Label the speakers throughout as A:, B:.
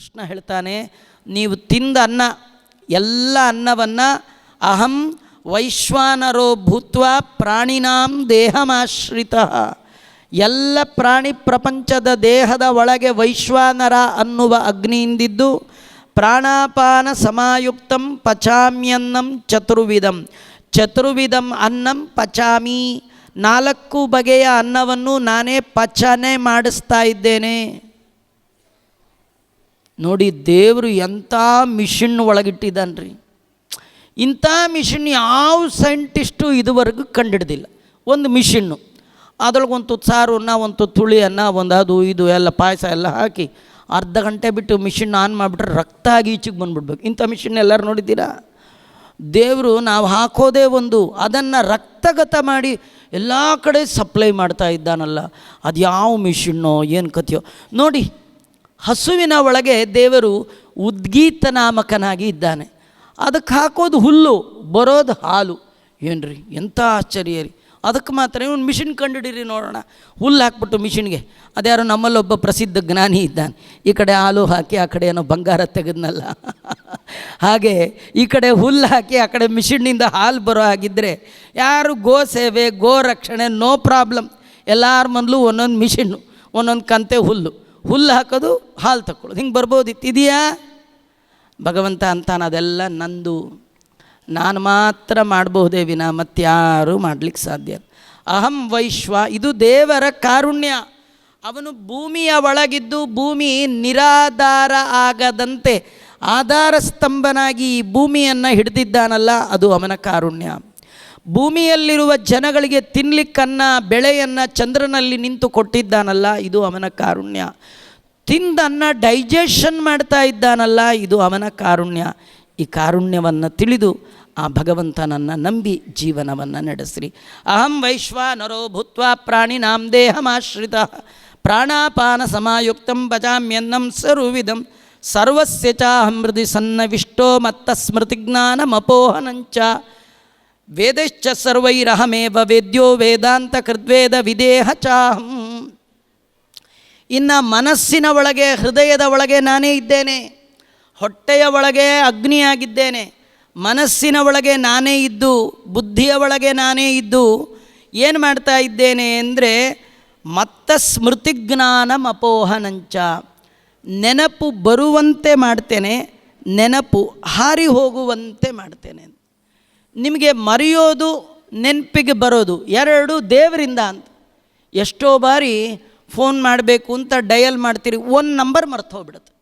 A: ಕೃಷ್ಣ ಹೇಳ್ತಾನೆ, ನೀವು ತಿಂದ ಅನ್ನ, ಎಲ್ಲ ಅನ್ನವನ್ನು ಅಹಂ ವೈಶ್ವಾನರೋ ಭೂತ್ವ ಪ್ರಾಣಿನಾಂ ದೇಹಮಾಶ್ರಿತ. ಎಲ್ಲ ಪ್ರಾಣಿ ಪ್ರಪಂಚದ ದೇಹದ ಒಳಗೆ ವೈಶ್ವಾನರ ಅನ್ನುವ ಅಗ್ನಿಯಿಂದಿದ್ದು, ಪ್ರಾಣಾಪಾನ ಸಮಾಯುಕ್ತಂ ಪಚಾಮ್ಯನ್ನಂ ಚತುರ್ವಿಧಂ. ಚತುರ್ವಿಧಂ ಅನ್ನಂ ಪಚಾಮಿ. ನಾಲ್ಕು ಬಗೆಯ ಅನ್ನವನ್ನು ನಾನೇ ಪಚನೆ ಮಾಡಿಸ್ತಾ ಇದ್ದೇನೆ. ನೋಡಿ ದೇವರು ಎಂಥ ಮಿಷಿನ್ ಒಳಗಿಟ್ಟಿದ್ದಾನ್ರಿ. ಇಂಥ ಮಿಷಿನ್ ಯಾವ ಸೈಂಟಿಸ್ಟು ಇದುವರೆಗೂ ಕಂಡಿಡ್ದಿಲ್ಲ. ಒಂದು ಮಿಷಿನ್ನು. ಅದ್ರೊಳಗೆ ಒಂದು ತುತ್ತು ಸಾರು ಅನ್ನ, ಒಂದು ತುತ್ತು ಹುಳಿ ಅನ್ನ, ಒಂದು ಅದು ಇದು ಎಲ್ಲ ಪಾಯಸ ಎಲ್ಲ ಹಾಕಿ ಅರ್ಧ ಗಂಟೆ ಬಿಟ್ಟು ಮಿಷಿನ್ ಆನ್ ಮಾಡಿಬಿಟ್ರೆ ರಕ್ತ ಆಗಿ ಈಚೆಗೆ ಬಂದುಬಿಡ್ಬೇಕು. ಇಂಥ ಮಿಷಿನ್ ಎಲ್ಲರೂ ನೋಡಿದ್ದೀರಾ? ದೇವರು ನಾವು ಹಾಕೋದೇ ಒಂದು, ಅದನ್ನು ರಕ್ತಗತ ಮಾಡಿ ಎಲ್ಲ ಕಡೆ ಸಪ್ಲೈ ಮಾಡ್ತಾ ಇದ್ದಾನಲ್ಲ. ಅದು ಯಾವ ಮಿಷಿನ್ನೋ, ಏನು ಕಥೆಯೋ. ನೋಡಿ ಹಸುವಿನ ಒಳಗೆ ದೇವರು ಉದ್ಗೀತ ನಾಮಕನಾಗಿ ಇದ್ದಾನೆ. ಅದಕ್ಕೆ ಹಾಕೋದು ಹುಲ್ಲು, ಬರೋದು ಹಾಲು. ಏನ್ರಿ, ಎಂಥ ಆಶ್ಚರ್ಯ ರೀ. ಅದಕ್ಕೆ ಮಾತ್ರ ಇವನು ಮಿಷಿನ್ ಕಂಡುಹಿಡೀರಿ ನೋಡೋಣ. ಹುಲ್ಲು ಹಾಕ್ಬಿಟ್ಟು ಮಿಷಿನ್ಗೆ. ಅದ್ಯಾರು ನಮ್ಮಲ್ಲೊಬ್ಬ ಪ್ರಸಿದ್ಧ ಜ್ಞಾನಿ ಇದ್ದಾನೆ. ಈ ಕಡೆ ಹಾಲು ಹಾಕಿ, ಆ ಕಡೆ ಏನೋ ಬಂಗಾರ ತೆಗೆದ್ನಲ್ಲ. ಹಾಗೆ ಈ ಕಡೆ ಹುಲ್ಲು ಹಾಕಿ, ಆ ಕಡೆ ಮಿಷಿನ್ನಿಂದ ಹಾಲು ಬರೋ ಹಾಗಿದ್ದರೆ ಯಾರು ಗೋ ಸೇವೆ, ಗೋ ರಕ್ಷಣೆ, ನೋ ಪ್ರಾಬ್ಲಮ್. ಎಲ್ಲರ ಮೊದಲು ಒಂದೊಂದು ಮಿಷಿನ್ನು, ಒಂದೊಂದು ಕಂತೆ ಹುಲ್ಲು. ಹುಲ್ಲು ಹಾಕೋದು, ಹಾಲು ತಕ್ಕೊಳ್ಳೋದು. ಹಿಂಗೆ ಬರ್ಬೋದಿತ್ತು ಇದೆಯಾ ಭಗವಂತ ಅಂತಾನೆ ಅದೆಲ್ಲ ನಂದು. ನಾನು ಮಾತ್ರ ಮಾಡಬಹುದೇ ವಿನ ಮತ್ತಾರೂ ಮಾಡಲಿಕ್ಕೆ ಸಾಧ್ಯ ಅಹಂ ವೈಶ್ವ, ಇದು ದೇವರ ಕಾರುಣ್ಯ. ಅವನು ಭೂಮಿಯ ಒಳಗಿದ್ದು ಭೂಮಿ ನಿರಾಧಾರ ಆಗದಂತೆ ಆಧಾರ ಸ್ತಂಭನಾಗಿ ಈ ಭೂಮಿಯನ್ನು ಹಿಡಿದಿದ್ದಾನಲ್ಲ, ಅದು ಅವನ ಕಾರುಣ್ಯ. ಭೂಮಿಯಲ್ಲಿರುವ ಜನಗಳಿಗೆ ತಿನ್ಲಿಕ್ಕನ್ನ, ಬೆಳೆಯನ್ನು ಚಂದ್ರನಲ್ಲಿ ನಿಂತು ಕೊಟ್ಟಿದ್ದಾನಲ್ಲ, ಇದು ಅವನ ಕಾರುಣ್ಯ. ತಿಂದನ್ನ ಡೈಜೆಷನ್ ಮಾಡ್ತಾ ಇದ್ದಾನಲ್ಲ, ಇದು ಅವನ ಕಾರುಣ್ಯ. ಈ ಕಾರುಣ್ಯವನ್ನು ತಿಳಿದು ಆ ಭಗವಂತನನ್ನು ನಂಬಿ ಜೀವನವನ್ನು ನಡೆಸ್ರಿ. ಅಹಂ ವೈಶ್ವಾನರೋ ಭೂತ್ವ ಪ್ರಾಣಿನಾಂ ದೇಹಮಾಶ್ರಿತ ಪ್ರಾಣಾಪಾನ ಸಮಾಯುಕ್ತಂ ಭಜಾಮ್ಯನ್ನಂ ಸರ್ವವಿಧಂ ಸರ್ವಸ್ಯ ಚಾಹಂ ಹೃದಯ ಸನ್ನವಿಷ್ಟೋ ಮತ್ತ ಸ್ಮೃತಿಜ್ಞಾನಮಪೋಹನಂಚ ವೇದಶ್ಚ ಸರ್ವೈರಹಮೇವ ವೇದ್ಯೋ ವೇದಾಂತ ಕೃದ್ವೇದ ವಿದೇಹ ಚಾಹಂ. ಇನ್ನು ಮನಸ್ಸಿನ ಒಳಗೆ, ಹೃದಯದ ಒಳಗೆ ನಾನೇ ಇದ್ದೇನೆ. ಹೊಟ್ಟೆಯ ಒಳಗೆ ಅಗ್ನಿಯಾಗಿದ್ದೇನೆ. ಮನಸ್ಸಿನ ಒಳಗೆ ನಾನೇ ಇದ್ದು, ಬುದ್ಧಿಯ ಒಳಗೆ ನಾನೇ ಇದ್ದು ಏನು ಮಾಡ್ತಾ ಇದ್ದೇನೆ ಅಂದರೆ ಮತ್ತ ಸ್ಮೃತಿಜ್ಞಾನಂ ಅಪೋಹನಂಚ. ನೆನಪು ಬರುವಂತೆ ಮಾಡ್ತೇನೆ, ನೆನಪು ಹಾರಿ ಹೋಗುವಂತೆ ಮಾಡ್ತೇನೆ. ನಿಮಗೆ ಮರೆಯೋದು ನೆನಪಿಗೆ ಬರೋದು. ಎರಡು, ದೇವರಿಂದ ಅಂತ. ಎಷ್ಟೋ ಬಾರಿ ಫೋನ್ ಮಾಡಬೇಕು ಅಂತ ಡಯಲ್ ಮಾಡ್ತೀರಿ, ಒಂದು ನಂಬರ್ ಮರ್ತು ಹೋಗ್ಬಿಡುತ್ತೆ.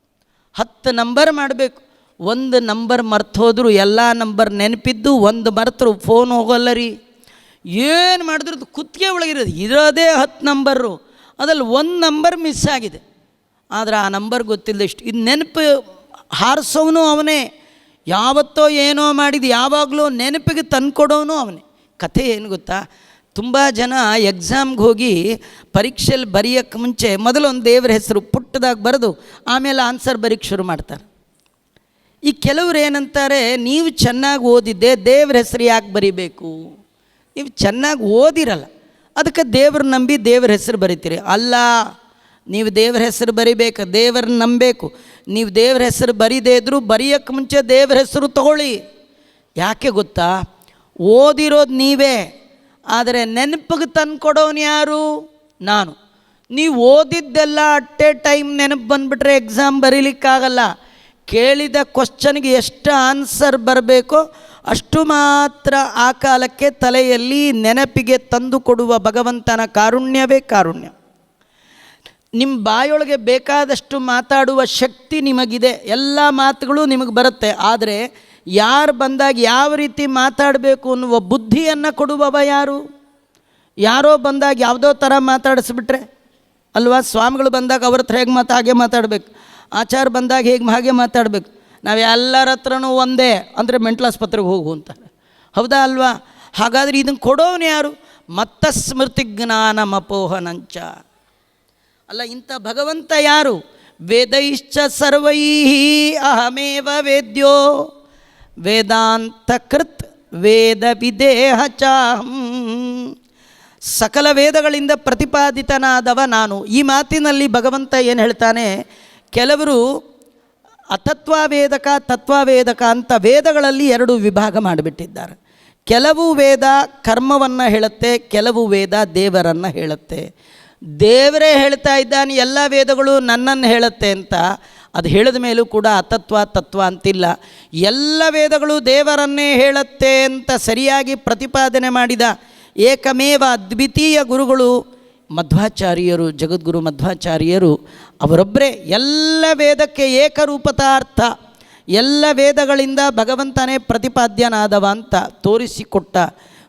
A: ಹತ್ತು ನಂಬರ್ ಮಾಡಬೇಕು, ಒಂದು ನಂಬರ್ ಮರ್ತು ಹೋದ್ರು ಎಲ್ಲ ನಂಬರ್ ನೆನಪಿದ್ದು, ಒಂದು ಮರ್ತರು ಫೋನ್ ಹೋಗೋಲ್ಲ ರೀ. ಏನು ಮಾಡಿದ್ರದ್ದು ಕುತ್ತಿಗೆ ಒಳಗಿರೋದು, ಇರೋದೇ ಹತ್ತು ನಂಬರು. ಅದ್ರಲ್ಲಿ ಒಂದು ನಂಬರ್ ಮಿಸ್ ಆಗಿದೆ. ಆದರೆ ಆ ನಂಬರ್ ಗೊತ್ತಿಲ್ಲದಷ್ಟು ಇದು ನೆನಪು ಹಾರಿಸೋನು ಅವನೇ. ಯಾವತ್ತೋ ಏನೋ ಮಾಡಿದ ಯಾವಾಗಲೂ ನೆನಪಿಗೆ ತಂದುಕೊಡೋನು ಅವನೇ. ಕಥೆ ಏನು ಗೊತ್ತಾ? ತುಂಬ ಜನ ಎಕ್ಸಾಮ್ಗೆ ಹೋಗಿ ಪರೀಕ್ಷೆಯಲ್ಲಿ ಬರೆಯೋಕ್ಕೆ ಮುಂಚೆ ಮೊದಲೊಂದು ದೇವ್ರ ಹೆಸರು ಪುಟ್ಟದಾಗಿ ಬರೆದು ಆಮೇಲೆ ಆನ್ಸರ್ ಬರೀಕ್ಕೆ ಶುರು ಮಾಡ್ತಾರೆ. ಈ ಕೆಲವ್ರು ಏನಂತಾರೆ, ನೀವು ಚೆನ್ನಾಗಿ ಓದಿದ್ದೆ, ದೇವ್ರ ಹೆಸರು ಯಾಕೆ ಬರಿಬೇಕು? ನೀವು ಚೆನ್ನಾಗಿ ಓದಿರಲ್ಲ. ಅದಕ್ಕೆ ದೇವ್ರ ನಂಬಿ ದೇವ್ರ ಹೆಸರು ಬರಿತೀರಿ. ಅಲ್ಲ, ನೀವು ದೇವ್ರ ಹೆಸರು ಬರಿಬೇಕು, ದೇವ್ರನ್ನ ನಂಬಬೇಕು ನೀವು ದೇವ್ರ ಹೆಸರು ಬರೀದೇ ಇದ್ದರೂ ಬರೆಯೋಕ್ಕೆ ಮುಂಚೆ ದೇವ್ರ ಹೆಸರು ತಗೊಳ್ಳಿ. ಯಾಕೆ ಗೊತ್ತಾ? ಓದಿರೋದು ನೀವೇ, ಆದರೆ ನೆನಪಿಗೆ ತಂದ್ಕೊಡೋನು ಯಾರು? ನಾನು. ನೀವು ಓದಿದ್ದೆಲ್ಲ ಅಟ್ ಎ ಟೈಮ್ ನೆನಪು ಬಂದುಬಿಟ್ರೆ ಎಕ್ಸಾಮ್ ಬರೀಲಿಕ್ಕಾಗಲ್ಲ. ಕೇಳಿದ ಕ್ವಶನ್ಗೆ ಎಷ್ಟು ಆನ್ಸರ್ ಬರಬೇಕೋ ಅಷ್ಟು ಮಾತ್ರ ಆ ಕಾಲಕ್ಕೆ ತಲೆಯಲ್ಲಿ ನೆನಪಿಗೆ ತಂದು ಕೊಡುವ ಭಗವಂತನ ಕಾರುಣ್ಯವೇ ಕಾರುಣ್ಯ. ನಿಮ್ಮ ಬಾಯೊಳಗೆ ಬೇಕಾದಷ್ಟು ಮಾತಾಡುವ ಶಕ್ತಿ ನಿಮಗಿದೆ. ಎಲ್ಲ ಮಾತುಗಳು ನಿಮಗೆ ಬರುತ್ತೆ. ಆದರೆ ಯಾರು ಬಂದಾಗ ಯಾವ ರೀತಿ ಮಾತಾಡಬೇಕು ಅನ್ನುವ ಬುದ್ಧಿಯನ್ನು ಕೊಡುವವ ಯಾರು? ಯಾರೋ ಬಂದಾಗ ಯಾವುದೋ ಥರ ಮಾತಾಡಿಸ್ಬಿಟ್ರೆ. ಅಲ್ವಾ? ಸ್ವಾಮಿಗಳು ಬಂದಾಗ ಅವ್ರ ಹತ್ರ ಹೇಗೆ ಮಾತು, ಹಾಗೆ ಮಾತಾಡಬೇಕು. ಆಚಾರ ಬಂದಾಗ ಹೇಗೆ ಹಾಗೆ ಮಾತಾಡಬೇಕು. ನಾವು ಎಲ್ಲರ ಹತ್ರನೂ ಒಂದೇ, ಅಂದರೆ ಮೆಂಟಲ್ ಆಸ್ಪತ್ರೆಗೆ ಹೋಗು ಅಂತ. ಹೌದಾ ಅಲ್ವಾ? ಹಾಗಾದರೆ ಇದನ್ನು ಕೊಡೋನು ಯಾರು? ಮತ್ತ ಸ್ಮೃತಿ ಜ್ಞಾನಮಪೋಹನಂಚ ಅಲ್ಲ, ಇಂಥ ಭಗವಂತ ಯಾರು? ವೇದೈಶ್ಚ ಸರ್ವೈ ಅಹಮೇವ ವೇದ್ಯೋ. ವೇದಾಂತ ಕೃತ್ ವೇದ ವಿದೇಹ ಚಾಹಂ. ಸಕಲ ವೇದಗಳಿಂದ ಪ್ರತಿಪಾದಿತನಾದವ ನಾನು. ಈ ಮಾತಿನಲ್ಲಿ ಭಗವಂತ ಏನು ಹೇಳ್ತಾನೆ? ಕೆಲವರು ಅತತ್ವಾವೇದಕ ತತ್ವಾವೇದಕ ಅಂತ ವೇದಗಳಲ್ಲಿ ಎರಡು ವಿಭಾಗ ಮಾಡಿಬಿಟ್ಟಿದ್ದಾರೆ. ಕೆಲವು ವೇದ ಕರ್ಮವನ್ನು ಹೇಳುತ್ತೆ, ಕೆಲವು ವೇದ ದೇವರನ್ನು ಹೇಳುತ್ತೆ. ದೇವರೇ ಹೇಳ್ತಾ ಇದ್ದಾನೆ, ಎಲ್ಲ ವೇದಗಳು ನನ್ನನ್ನು ಹೇಳುತ್ತೆ ಅಂತ. ಅದು ಹೇಳಿದ ಮೇಲೂ ಕೂಡ ಅತತ್ವ, ತತ್ವ ಅಂತಿಲ್ಲ. ಎಲ್ಲ ವೇದಗಳು ದೇವರನ್ನೇ ಹೇಳುತ್ತೆ ಅಂತ ಸರಿಯಾಗಿ ಪ್ರತಿಪಾದನೆ ಮಾಡಿದ ಏಕಮೇವ ಅದ್ವಿತೀಯ ಗುರುಗಳು ಮಧ್ವಾಚಾರ್ಯರು, ಜಗದ್ಗುರು ಮಧ್ವಾಚಾರ್ಯರು, ಅವರೊಬ್ಬರೇ. ಎಲ್ಲ ವೇದಕ್ಕೆ ಏಕರೂಪತಾರ್ಥ, ಎಲ್ಲ ವೇದಗಳಿಂದ ಭಗವಂತನೇ ಪ್ರತಿಪಾದ್ಯನಾದವ ಅಂತ ತೋರಿಸಿಕೊಟ್ಟ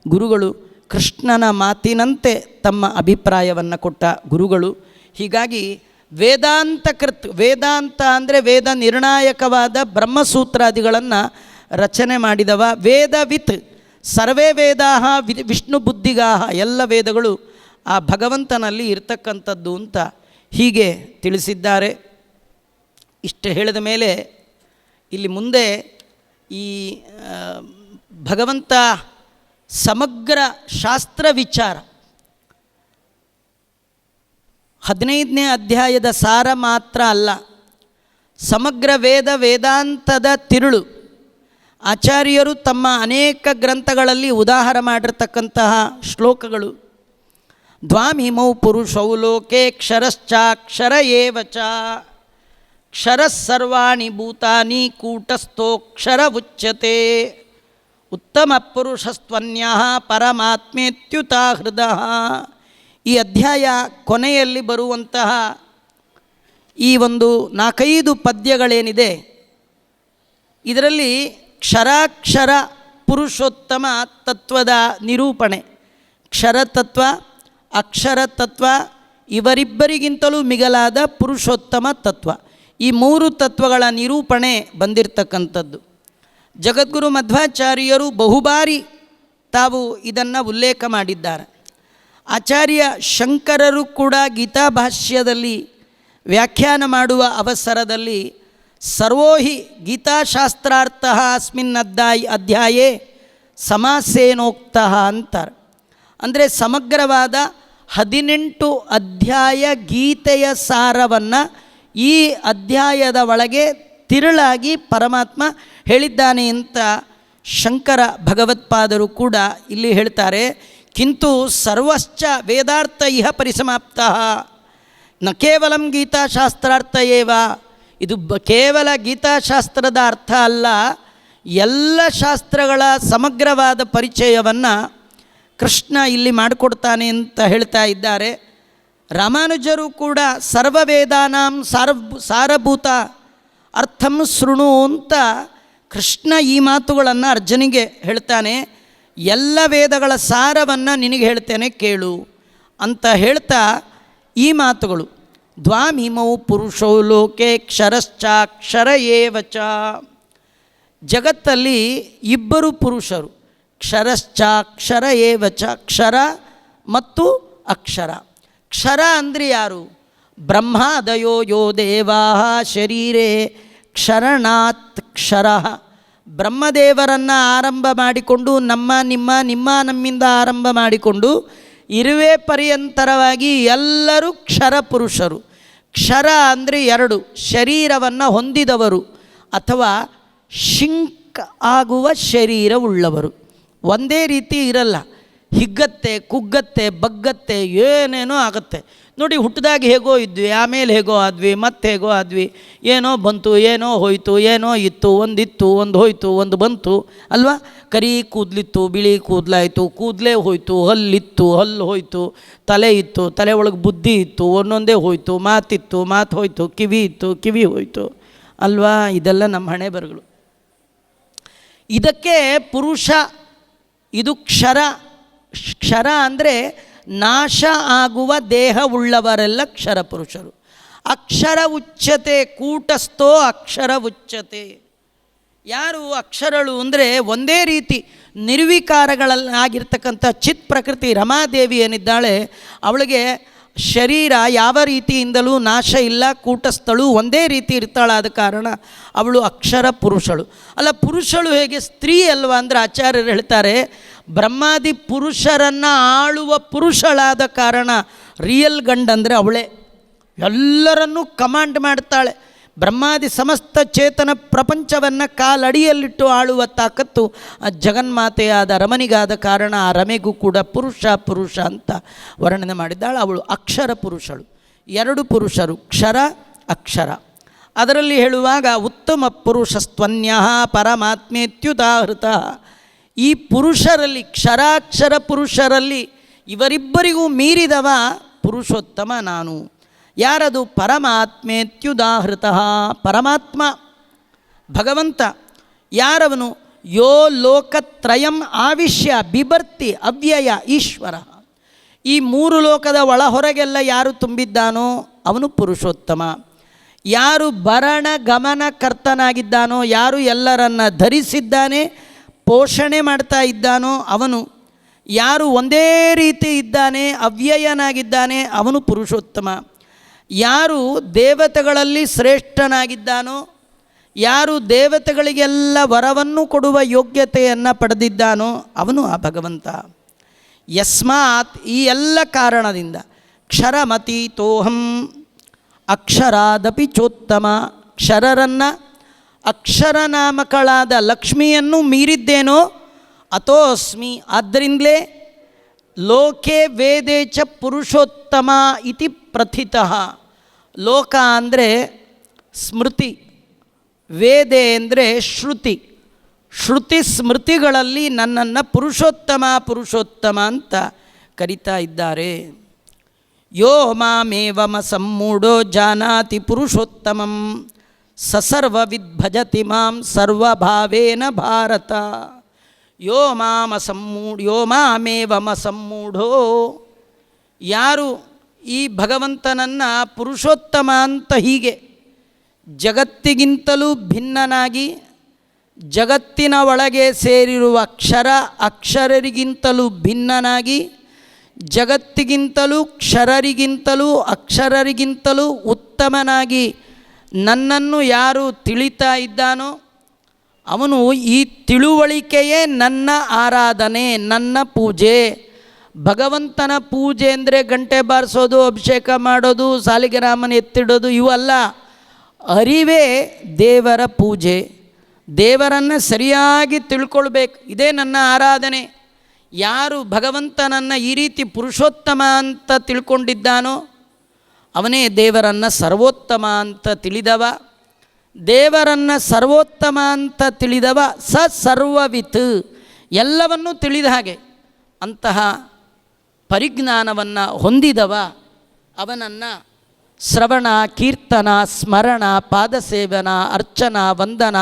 A: ಗುರುಗಳು. ಕೃಷ್ಣನ ಮಾತಿನಂತೆ ತಮ್ಮ ಅಭಿಪ್ರಾಯವನ್ನು ಕೊಟ್ಟ ಗುರುಗಳು. ಹೀಗಾಗಿ ವೇದಾಂತ ಕೃತ್, ವೇದಾಂತ ಅಂದರೆ ವೇದ ನಿರ್ಣಾಯಕವಾದ ಬ್ರಹ್ಮಸೂತ್ರಾದಿಗಳನ್ನು ರಚನೆ ಮಾಡಿದವ ವೇದ ವಿತ್ ಸರ್ವೇ ವೇದಾಹ ವಿ, ವಿಷ್ಣು ಬುದ್ಧಿಗಾಹ ಎಲ್ಲ ವೇದಗಳು ಆ ಭಗವಂತನಲ್ಲಿ ಇರ್ತಕ್ಕಂಥದ್ದು ಅಂತ ಹೀಗೆ ತಿಳಿಸಿದ್ದಾರೆ. ಇಷ್ಟು ಹೇಳಿದ ಮೇಲೆ ಇಲ್ಲಿ ಮುಂದೆ ಈ ಭಗವಂತ ಸಮಗ್ರ ಶಾಸ್ತ್ರ ವಿಚಾರ. ಹದಿನೈದನೇ ಅಧ್ಯಾಯದ ಸಾರ ಮಾತ್ರ ಅಲ್ಲ, ಸಮಗ್ರ ವೇದ ವೇದಾಂತದ ತಿರುಳು. ಆಚಾರ್ಯರು ತಮ್ಮ ಅನೇಕ ಗ್ರಂಥಗಳಲ್ಲಿ ಉದಾಹರ ಮಾಡಿರ್ತಕ್ಕಂತಹ ಶ್ಲೋಕಗಳು. ದ್ವಾಮಿಮೌ ಪುರುಷೌ ಲೋಕೆ ಕ್ಷರಶ್ಚಾಕ್ಷರ ಏವಚ ಕ್ಷರಸ್ಸರ್ವಾಣಿ ಕ್ಷರಃ ಸರ್ವಾಣಿ ಭೂತಾನಿ ಕೂಟಸ್ಥೋಕ್ಷರ ಉಚ್ಯತೆ. ಉತ್ತಮ ಪುರುಷಸ್ತ್ವನ್ಯ ಪರಮಾತ್ಮೇತ್ಯುತ ಹೃದ. ಈ ಅಧ್ಯಾಯ ಕೊನೆಯಲ್ಲಿ ಬರುವಂತಹ ಈ ಒಂದು ನಾಲ್ಕೈದು ಪದ್ಯಗಳೇನಿದೆ, ಇದರಲ್ಲಿ ಕ್ಷರಾಕ್ಷರ ಪುರುಷೋತ್ತಮ ತತ್ವದ ನಿರೂಪಣೆ. ಕ್ಷರತತ್ವ ಅಕ್ಷರ ತತ್ವ, ಇವರಿಬ್ಬರಿಗಿಂತಲೂ ಮಿಗಲಾದ ಪುರುಷೋತ್ತಮ ತತ್ವ. ಈ ಮೂರು ತತ್ವಗಳ ನಿರೂಪಣೆ ಬಂದಿರತಕ್ಕಂಥದ್ದು. ಜಗದ್ಗುರು ಮಧ್ವಾಚಾರ್ಯರು ಬಹುಬಾರಿ ತಾವು ಇದನ್ನು ಉಲ್ಲೇಖ ಮಾಡಿದ್ದಾರೆ. ಆಚಾರ್ಯ ಶಂಕರರು ಕೂಡ ಗೀತಾಭಾಷ್ಯದಲ್ಲಿ ವ್ಯಾಖ್ಯಾನ ಮಾಡುವ ಅವಸರದಲ್ಲಿ ಸರ್ವೋಹಿ ಗೀತಾಶಾಸ್ತ್ರಾರ್ಥ ಅಸ್ಮಿನ್ ಅಧ್ಯಾಯ ಅಧ್ಯಾಯೇ ಸಮಾಸೇನೋಕ್ತ ಅಂತಾರೆ. ಅಂದರೆ ಸಮಗ್ರವಾದ ಹದಿನೆಂಟು ಅಧ್ಯಾಯ ಗೀತೆಯ ಸಾರವನ್ನು ಈ ಅಧ್ಯಾಯದ ಒಳಗೆ ತಿರುಳಾಗಿ ಪರಮಾತ್ಮ ಹೇಳಿದ್ದಾನೆ ಅಂತ ಶಂಕರ ಭಗವತ್ಪಾದರು ಕೂಡ ಇಲ್ಲಿ ಹೇಳ್ತಾರೆ, ಕಿಂತು ಸರ್ವಶ್ಚ ವೇದಾರ್ಥ ಇಹ ಪರಿಸಮಾಪ್ತ. ನ ಕೇವಲಂ ಗೀತಾಶಾಸ್ತ್ರಾರ್ಥ ಏವ ಇದು ಬ ಕೇವಲ ಗೀತಾಶಾಸ್ತ್ರದ ಅರ್ಥ ಅಲ್ಲ, ಎಲ್ಲ ಶಾಸ್ತ್ರಗಳ ಸಮಗ್ರವಾದ ಪರಿಚಯವನ್ನು ಕೃಷ್ಣ ಇಲ್ಲಿ ಮಾಡಿಕೊಡ್ತಾನೆ ಅಂತ ಹೇಳ್ತಾ ಇದ್ದಾರೆ. ರಾಮಾನುಜರು ಕೂಡ ಸರ್ವವೇದಾನಾಂ ಸಾರ ಸಾರಭೂತ ಅರ್ಥಂ ಶೃಣು ಅಂತ ಕೃಷ್ಣ ಈ ಮಾತುಗಳನ್ನು ಅರ್ಜುನಿಗೆ ಹೇಳ್ತಾನೆ, ಎಲ್ಲ ವೇದಗಳ ಸಾರವನ್ನು ನಿನಗೆ ಹೇಳ್ತೇನೆ ಕೇಳು ಅಂತ ಹೇಳ್ತಾ ಈ ಮಾತುಗಳು. ದ್ವಾಮಿಮೌ ಪುರುಷೋ ಲೋಕೆ ಕ್ಷರಶ್ಚಾಕ್ಷರ ಏವಚ ಜಗತ್ತಲ್ಲಿ ಇಬ್ಬರು ಪುರುಷರು, ಕ್ಷರಶ್ಚಾಕ್ಷರ ಏವಚ ಕ್ಷರ ಮತ್ತು ಅಕ್ಷರ. ಕ್ಷರ ಅಂದರೆ ಯಾರು? ಬ್ರಹ್ಮಾದಯೋ ಯೋ ದೇವಾ ಶರೀರೇ ಕ್ಷರಣಾತ್ ಕ್ಷರ. ಬ್ರಹ್ಮದೇವರನ್ನು ಆರಂಭ ಮಾಡಿಕೊಂಡು ನಮ್ಮ, ನಿಮ್ಮ ನಿಮ್ಮ, ನಮ್ಮಿಂದ ಆರಂಭ ಮಾಡಿಕೊಂಡು ಇರುವೆ ಪರ್ಯಂತರವಾಗಿ ಎಲ್ಲರೂ ಕ್ಷರ ಪುರುಷರು. ಕ್ಷರ ಅಂದರೆ ಎರಡು, ಶರೀರವನ್ನು ಹೊಂದಿದವರು ಅಥವಾ ಶಿಂಕ್ ಆಗುವ ಶರೀರವುಳ್ಳವರು ಒಂದೇ ರೀತಿ ಇರಲ್ಲ. ಹಿಗ್ಗತ್ತೆ, ಕುಗ್ಗತ್ತೆ, ಬಗ್ಗತ್ತೆ, ಏನೇನೋ ಆಗುತ್ತೆ. ನೋಡಿ ಹುಟ್ಟಿದಾಗ ಹೇಗೋ ಇದ್ವಿ, ಆಮೇಲೆ ಹೇಗೋ ಆದ್ವಿ, ಮತ್ತೆ ಹೇಗೋ ಆದ್ವಿ. ಏನೋ ಬಂತು, ಏನೋ ಹೋಯ್ತು, ಏನೋ ಇತ್ತು, ಒಂದಿತ್ತು, ಒಂದು ಹೋಯ್ತು, ಒಂದು ಬಂತು. ಅಲ್ವಾ? ಕರಿ ಕೂದಲಿತ್ತು, ಬಿಳಿ ಕೂದಲಾಯಿತು, ಕೂದಲೇ ಹೋಯ್ತು, ಹಲ್ಲಿತ್ತು ಹಲ್ಲು ಹೋಯ್ತು, ತಲೆ ಇತ್ತು, ತಲೆ ಒಳಗೆ ಬುದ್ಧಿ ಇತ್ತು, ಒಂದೊಂದೇ ಹೋಯ್ತು, ಮಾತಿತ್ತು, ಮಾತು ಹೋಯ್ತು, ಕಿವಿ ಇತ್ತು, ಕಿವಿ ಹೋಯ್ತು. ಅಲ್ವಾ? ಇದೆಲ್ಲ ನಮ್ಮ ಹಣೆ ಬರಗಳು. ಇದಕ್ಕೆ ಪುರುಷ, ಇದು ಕ್ಷರ ಕ್ಷರ ಅಂದರೆ ನಾಶ ಆಗುವ ದೇಹವುಳ್ಳವರೆಲ್ಲ ಕ್ಷರ ಪುರುಷರು ಅಕ್ಷರ ಉಚ್ಚತೆ, ಕೂಟಸ್ಥೋ ಅಕ್ಷರ ಉಚ್ಚತೆ. ಯಾರು ಅಕ್ಷರಳು ಅಂದರೆ ಒಂದೇ ರೀತಿ ನಿರ್ವಿಕಾರಗಳಲ್ಲಾಗಿರ್ತಕ್ಕಂಥ ಚಿತ್ ಪ್ರಕೃತಿ ರಮಾದೇವಿ ಏನಿದ್ದಾಳೆ, ಅವಳಿಗೆ ಶರೀರ ಯಾವ ರೀತಿಯಿಂದಲೂ ನಾಶ ಇಲ್ಲ, ಕೂಟಸ್ಥಳು ಒಂದೇ ರೀತಿ ಇರ್ತಾಳಾದ ಕಾರಣ ಅವಳು ಅಕ್ಷರ ಪುರುಷಳು ಅಲ್ಲ, ಪುರುಷಳು ಹೇಗೆ ಸ್ತ್ರೀ ಅಲ್ವಾ ಅಂದರೆ ಆಚಾರ್ಯರು ಹೇಳ್ತಾರೆ ಬ್ರಹ್ಮಾದಿ ಪುರುಷರನ್ನು ಆಳುವ ಪುರುಷಳಾದ ಕಾರಣ ರಿಯಲ್ ಗಂಡ ಅಂದರೆ ಅವಳೇ. ಎಲ್ಲರನ್ನೂ ಕಮಾಂಡ್ ಮಾಡ್ತಾಳೆ. ಬ್ರಹ್ಮಾದಿ ಸಮಸ್ತ ಚೇತನ ಪ್ರಪಂಚವನ್ನು ಕಾಲಡಿಯಲ್ಲಿಟ್ಟು ಆಳುವ ತಾಕತ್ತು ಆ ಜಗನ್ಮಾತೆಯಾದ ರಮನಿಗಾದ ಕಾರಣ ಆ ರಮೆಗೂ ಕೂಡ ಪುರುಷ ಪುರುಷ ಅಂತ ವರ್ಣನೆ ಮಾಡಿದ್ದಾಳೆ. ಅವಳು ಅಕ್ಷರ ಪುರುಷಳು. ಎರಡು ಪುರುಷರು, ಕ್ಷರ, ಅಕ್ಷರ. ಅದರಲ್ಲಿ ಹೇಳುವಾಗ ಉತ್ತಮ ಪುರುಷ ಪುರುಷಸ್ತ್ವನ್ಯ ಪರಮಾತ್ಮೇತ್ಯುದಾಹೃತ. ಈ ಪುರುಷರಲ್ಲಿ, ಕ್ಷರಾಕ್ಷರ ಪುರುಷರಲ್ಲಿ ಇವರಿಬ್ಬರಿಗೂ ಮೀರಿದವ ಪುರುಷೋತ್ತಮ ನಾನು. ಯಾರದು? ಪರಮಾತ್ಮೇತ್ಯುದಾಹೃತ. ಪರಮಾತ್ಮ, ಭಗವಂತ. ಯಾರವನು? ಯೋ ಲೋಕತ್ರಯಂ ಆವಿಷ್ಯ ಬಿಭರ್ತಿ ಅವ್ಯಯ ಈಶ್ವರ. ಈ ಮೂರು ಲೋಕದ ಒಳ ಹೊರಗೆಲ್ಲ ಯಾರು ತುಂಬಿದ್ದಾನೋ? ಅವನು ಪುರುಷೋತ್ತಮ. ಯಾರು ಭರಣ ಗಮನ ಕರ್ತನಾಗಿದ್ದಾನೋ? ಯಾರು ಎಲ್ಲರನ್ನ ಧರಿಸಿದ್ದಾನೆ? ಪೋಷಣೆ ಮಾಡ್ತಾ ಇದ್ದಾನೋ ಅವನು, ಯಾರು ಒಂದೇ ರೀತಿ ಇದ್ದಾನೆ, ಅವ್ಯಯನಾಗಿದ್ದಾನೆ, ಅವನು ಪುರುಷೋತ್ತಮ. ಯಾರು ದೇವತೆಗಳಲ್ಲಿ ಶ್ರೇಷ್ಠನಾಗಿದ್ದಾನೋ, ಯಾರು ದೇವತೆಗಳಿಗೆಲ್ಲ ವರವನ್ನು ಕೊಡುವ ಯೋಗ್ಯತೆಯನ್ನು ಪಡೆದಿದ್ದಾನೋ, ಅವನು ಆ ಭಗವಂತ. ಯಸ್ಮಾತ್ ಈ ಎಲ್ಲ ಕಾರಣದಿಂದ ಕ್ಷರಮತಿ ತೋಹಂ ಅಕ್ಷರಾದಪಿ ಚೋತ್ತಮ, ಕ್ಷರರನ್ನು ಅಕ್ಷರನಾಮಕಳಾದ ಲಕ್ಷ್ಮಿಯನ್ನು ಮೀರಿದ್ದೇನೋ ಅಥೋಸ್ಮಿ, ಆದ್ದರಿಂದಲೇ ಲೋಕೆ ವೇದೇ ಚ ಪುರುಷೋತ್ತಮ ಇತಿ ಪ್ರಥಿತಃ. ಲೋಕ ಅಂದರೆ ಸ್ಮೃತಿ, ವೇದೆ ಅಂದರೆ ಶ್ರುತಿ. ಶ್ರುತಿ ಸ್ಮೃತಿಗಳಲ್ಲಿ ನನ್ನನ್ನು ಪುರುಷೋತ್ತಮ ಪುರುಷೋತ್ತಮ ಅಂತ ಕರಿತಾ ಇದ್ದಾರೆ. ಯೋ ಮಾಮೇವಮ ಸಂಮೂಢೋ ಜಾನಾತಿ ಪುರುಷೋತ್ತಮಂ. ಸಸರ್ವವಿದ್ ಭಜತಿ ಮಾಂ ಸರ್ವಭಾವೇನ ಭಾರತ. ಯೋ ಮಾಮ ಸಮ್ಮೂಢ ಯೋ ಮಾಮೇವಮ ಸಮ್ಮೂಢೋ ಯಾರು ಈ ಭಗವಂತನನ್ನು ಪುರುಷೋತ್ತಮ ಅಂತ ಹೀಗೆ ಜಗತ್ತಿಗಿಂತಲೂ ಭಿನ್ನನಾಗಿ ಜಗತ್ತಿನ ಒಳಗೆ ಸೇರಿರುವ ಅಕ್ಷರ ಅಕ್ಷರರಿಗಿಂತಲೂ ಭಿನ್ನನಾಗಿ ಜಗತ್ತಿಗಿಂತಲೂ ಕ್ಷರರಿಗಿಂತಲೂ ಅಕ್ಷರರಿಗಿಂತಲೂ ಉತ್ತಮನಾಗಿ ನನ್ನನ್ನು ಯಾರು ತಿಳಿತಾ ಇದ್ದಾನೋ ಅವನು ಈ ತಿಳುವಳಿಕೆಯೇ ನನ್ನ ಆರಾಧನೆ, ನನ್ನ ಪೂಜೆ. ಭಗವಂತನ ಪೂಜೆ ಅಂದರೆ ಗಂಟೆ ಬಾರಿಸೋದು, ಅಭಿಷೇಕ ಮಾಡೋದು ಸಾಲಿಗ್ರಾಮನ ಎತ್ತಿಡೋದು, ಇವಲ್ಲ. ಅರಿವೇ ದೇವರ ಪೂಜೆ. ದೇವರನ್ನು ಸರಿಯಾಗಿ ತಿಳ್ಕೊಳ್ಬೇಕು. ಇದೇ ನನ್ನ ಆರಾಧನೆ. ಯಾರು ಭಗವಂತನನ್ನು ಈ ರೀತಿ ಪುರುಷೋತ್ತಮ ಅಂತ ತಿಳ್ಕೊಂಡಿದ್ದಾನೋ ಅವನೇ ದೇವರನ್ನು ಸರ್ವೋತ್ತಮ ಅಂತ ತಿಳಿದವ. ದೇವರನ್ನು ಸರ್ವೋತ್ತಮ ಅಂತ ತಿಳಿದವ ಸ ಸರ್ವವಿತ್ ಎಲ್ಲವನ್ನೂ ತಿಳಿದ ಹಾಗೆ ಅಂತಹ ಪರಿಜ್ಞಾನವನ್ನು ಹೊಂದಿದವ. ಅವನನ್ನು ಶ್ರವಣ, ಕೀರ್ತನ, ಸ್ಮರಣ, ಪಾದಸೇವನ, ಅರ್ಚನ, ವಂದನ,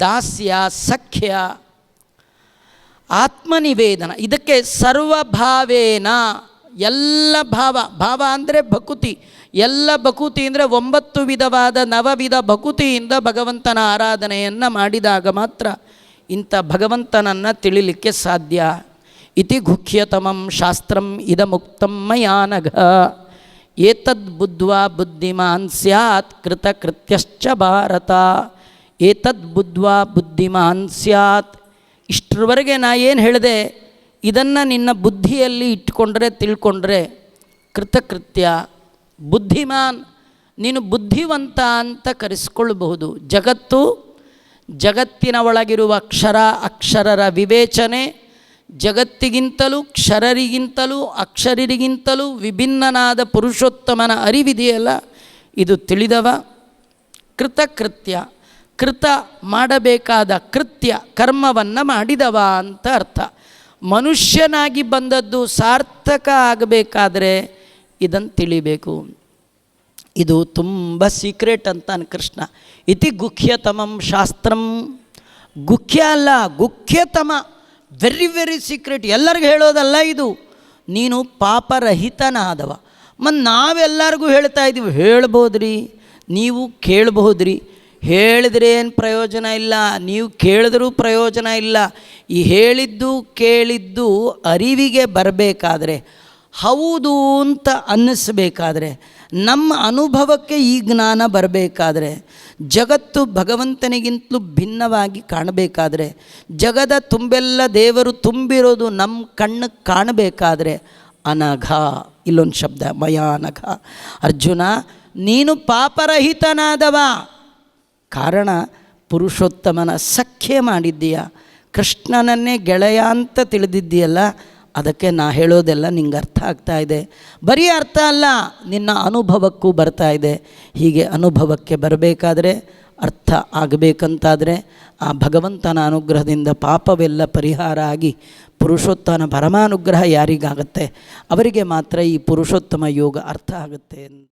A: ದಾಸ್ಯ, ಸಖ್ಯ, ಆತ್ಮನಿವೇದನ. ಇದಕ್ಕೆ ಸರ್ವಭಾವೇನ. ಎಲ್ಲ ಭಾವ ಭಾವ ಅಂದರೆ ಭಕುತಿ. ಎಲ್ಲ ಭಕುತಿ ಅಂದರೆ ಒಂಬತ್ತು ವಿಧವಾದ ನವವಿಧ ಭಕುತಿಯಿಂದ ಭಗವಂತನ ಆರಾಧನೆಯನ್ನು ಮಾಡಿದಾಗ ಮಾತ್ರ ಇಂಥ ಭಗವಂತನನ್ನು ತಿಳಿಲಿಕ್ಕೆ ಸಾಧ್ಯ. ಇತಿ ಗುಖ್ಯತಮಂ ಶಾಸ್ತ್ರಂ ಇದಮುಕ್ತಂ ಮಯಾನಘ ಏತದ್ ಬುದ್ಧ್ವಾ ಬುದ್ಧಿಮಾನ್ ಸ್ಯಾತ್ ಕೃತಕೃತ್ಯಶ್ಚ ಭಾರತ. ಏತದ್ ಬುದ್ಧ್ವಾ ಬುದ್ಧಿಮಾನ್ ಸ್ಯಾತ್. ಇಷ್ಟರವರೆಗೆ ನಾ ಏನು ಹೇಳಿದೆ? ಇದನ್ನು ನಿನ್ನ ಬುದ್ಧಿಯಲ್ಲಿ ಇಟ್ಕೊಂಡ್ರೆ, ತಿಳ್ಕೊಂಡ್ರೆ ಕೃತಕೃತ್ಯ, ಬುದ್ಧಿಮಾನ್, ನೀನು ಬುದ್ಧಿವಂತ ಅಂತ ಕರೆಸ್ಕೊಳ್ಬಹುದು. ಜಗತ್ತು ಜಗತ್ತಿನ ಒಳಗಿರುವ ಅಕ್ಷರ ಅಕ್ಷರರ ವಿವೇಚನೆ, ಜಗತ್ತಿಗಿಂತಲೂ, ಕ್ಷರರಿಗಿಂತಲೂ, ಅಕ್ಷರರಿಗಿಂತಲೂ ವಿಭಿನ್ನನಾದ ಪುರುಷೋತ್ತಮನ ಅರಿವಿದೆಯಲ್ಲ, ಇದು ತಿಳಿದವ. ಕೃತಕೃತ್ಯ, ಕೃತ ಮಾಡಬೇಕಾದ ಕೃತ್ಯ, ಕರ್ಮವನ್ನು ಮಾಡಿದವ ಅಂತ ಅರ್ಥ. ಮನುಷ್ಯನಾಗಿ ಬಂದದ್ದು ಸಾರ್ಥಕ ಆಗಬೇಕಾದ್ರೆ ಇದನ್ನು ತಿಳಿಬೇಕು. ಇದು ತುಂಬ ಸೀಕ್ರೆಟ್ ಅಂತಾನೆ ಕೃಷ್ಣ. ಇತಿ ಗುಖ್ಯತಮಂ ಶಾಸ್ತ್ರಂ. ಗುಖ್ಯ ಅಲ್ಲ ಗುಖ್ಯತಮ ವೆರಿ ವೆರಿ ಸೀಕ್ರೆಟ್ ಎಲ್ಲರಿಗೂ ಹೇಳೋದಲ್ಲ ಇದು. ನೀನು ಪಾಪರಹಿತನಾದವ. ಮತ್ತು ನಾವೆಲ್ಲರಿಗೂ ಹೇಳ್ತಾ ಇದ್ದೀವಿ ಹೇಳ್ಬೋದ್ರಿ? ನೀವು ಕೇಳ್ಬಹುದ್ರಿ ಹೇಳಿದ್ರೆ ಏನು ಪ್ರಯೋಜನ ಇಲ್ಲ, ನೀವು ಕೇಳಿದ್ರೂ ಪ್ರಯೋಜನ ಇಲ್ಲ. ಈ ಹೇಳಿದ್ದು, ಕೇಳಿದ್ದು ಅರಿವಿಗೆ ಬರಬೇಕಾದ್ರೆ, ಹೌದು ಅಂತ ಅನ್ನಿಸ್ಬೇಕಾದ್ರೆ, ನಮ್ಮ ಅನುಭವಕ್ಕೆ ಈ ಜ್ಞಾನ ಬರಬೇಕಾದ್ರೆ, ಜಗತ್ತು ಭಗವಂತನಿಗಿಂತಲೂ ಭಿನ್ನವಾಗಿ ಕಾಣಬೇಕಾದ್ರೆ, ಜಗದ ತುಂಬೆಲ್ಲ ದೇವರು ತುಂಬಿರೋದು ನಮ್ಮ ಕಣ್ಣಿಗೆ ಕಾಣಬೇಕಾದ್ರೆ, ಅನಘ, ಇಲ್ಲೊಂದು ಶಬ್ದ ಮಯಾನಘ ಅರ್ಜುನ, ನೀನು ಪಾಪರಹಿತನಾದವ. ಕಾರಣ ಪುರುಷೋತ್ತಮನ ಸಖ್ಯ ಮಾಡಿದ್ದೀಯ? ಕೃಷ್ಣನನ್ನೇ ಗೆಳೆಯ ಅಂತ ತಿಳಿದಿದ್ದೀಯಲ್ಲ? ಅದಕ್ಕೆ ನಾ ಹೇಳೋದೆಲ್ಲ ನಿಂಗೆ ಅರ್ಥ ಆಗ್ತಾ ಇದೆ. ಬರೀ ಅರ್ಥ ಅಲ್ಲ, ನಿನ್ನ ಅನುಭವಕ್ಕೂ ಬರ್ತಾ ಇದೆ. ಹೀಗೆ ಅನುಭವಕ್ಕೆ ಬರಬೇಕಾದ್ರೆ ಅರ್ಥ ಆಗಬೇಕಂತಾದರೆ ಆ ಭಗವಂತನ ಅನುಗ್ರಹದಿಂದ ಪಾಪವೆಲ್ಲ ಪರಿಹಾರ ಆಗಿ ಪುರುಷೋತ್ತಮನ ಪರಮಾನುಗ್ರಹ ಯಾರಿಗಾಗತ್ತೆ? ಅವರಿಗೆ ಮಾತ್ರ ಈ ಪುರುಷೋತ್ತಮ ಯೋಗ ಅರ್ಥ ಆಗುತ್ತೆ